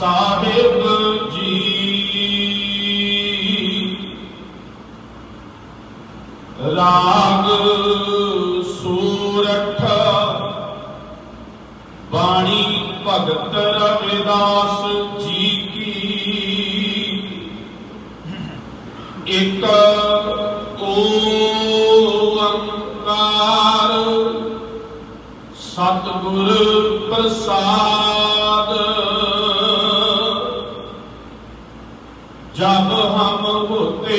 ਸਾਹਿਬ ਜੀ। ਰਾਗ ਸੂਰਠ ਬਾਣੀ ਭਗਤ ਰਵਿਦਾਸ ਜੀ ਕੀ। ਇੱਕ ਓੰਕਾਰ ਸਤਿਗੁਰ ਪ੍ਰਸਾਦ। جب ہم ہوتے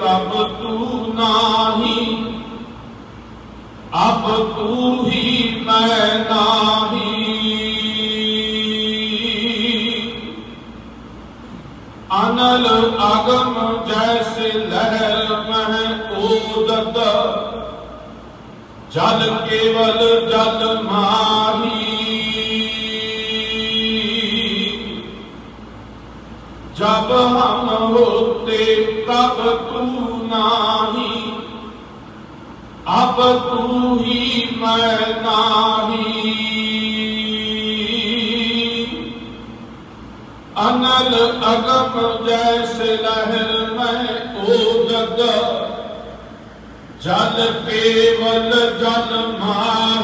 تب تو نہیں اب تو ہی میں نہیں انل اگم جیسے لہر میں اودت جل کیول جل ماہی جب ہم ہوتے تب تو نہیں، اب تو ہی میں نہیں۔ انل اگم جیسے لہر میں او جگ جل پیول جل مار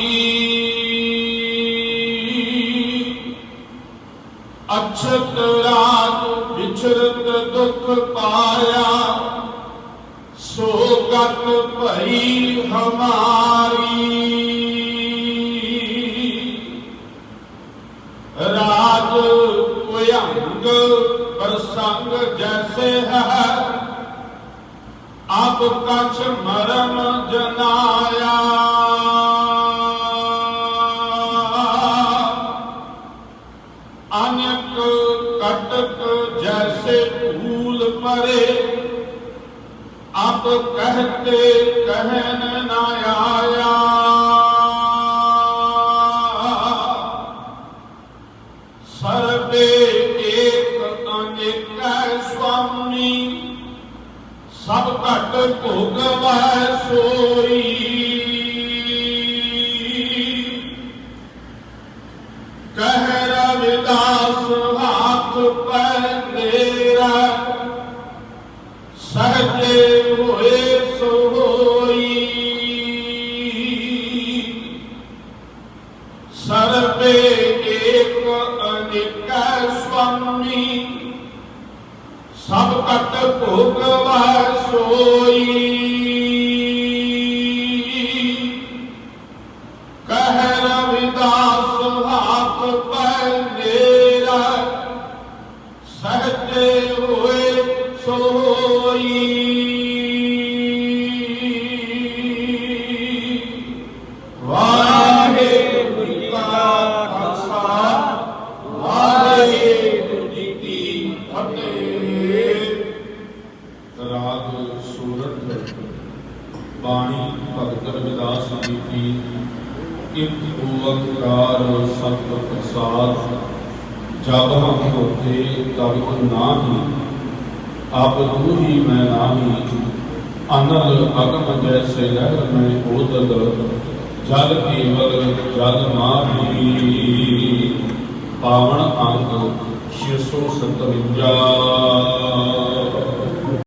چھٹرا بچھرت دکھ پایا سوگت پہی ہماری راج کوئنگ پرسنگ جیسے ہے اب کچھ مرم جنایا ਅਬ ਕਹਤੇ ਕਹਿਨ ਨਾ ਆਇਆ। ਸਰਬੇ ਏਕ ਅਨੇਕੈ ਸੁਆਮੀ, ਸਭ ਘਟ ਭੋਗਵੈ ਸੋਈ। ਕਹਿ ਰਵਿਦਾਸ ਹੱਥ ਪੈ ਅਨੇਕਾ ਸੁਆਮੀ ਸਭ ਕਟ ਭੋਗਵਾ ਰਵਿਦਾਸ ਜੀ ਕੀ ਇੱਕ ਓੰਕਾਰ ਸਤਿ ਪ੍ਰਸਾਦ ਜਬ ਹਮ ਹੋਤੇ ਤਬ ਤੂ ਨਾਹੀ, ਆਪ ਤੂ ਹੀ ਮੈਂ ਨਾਹੀ, ਅਨਲ ਅਗਮ ਜੈਸੇ ਲਹਿਰ ਮੈਂ ਓਦਦ ਜਲ ਕੇਵਲ ਜਲ ਮਾਹੀ। ਪਾਵਨ ਅੰਗ 657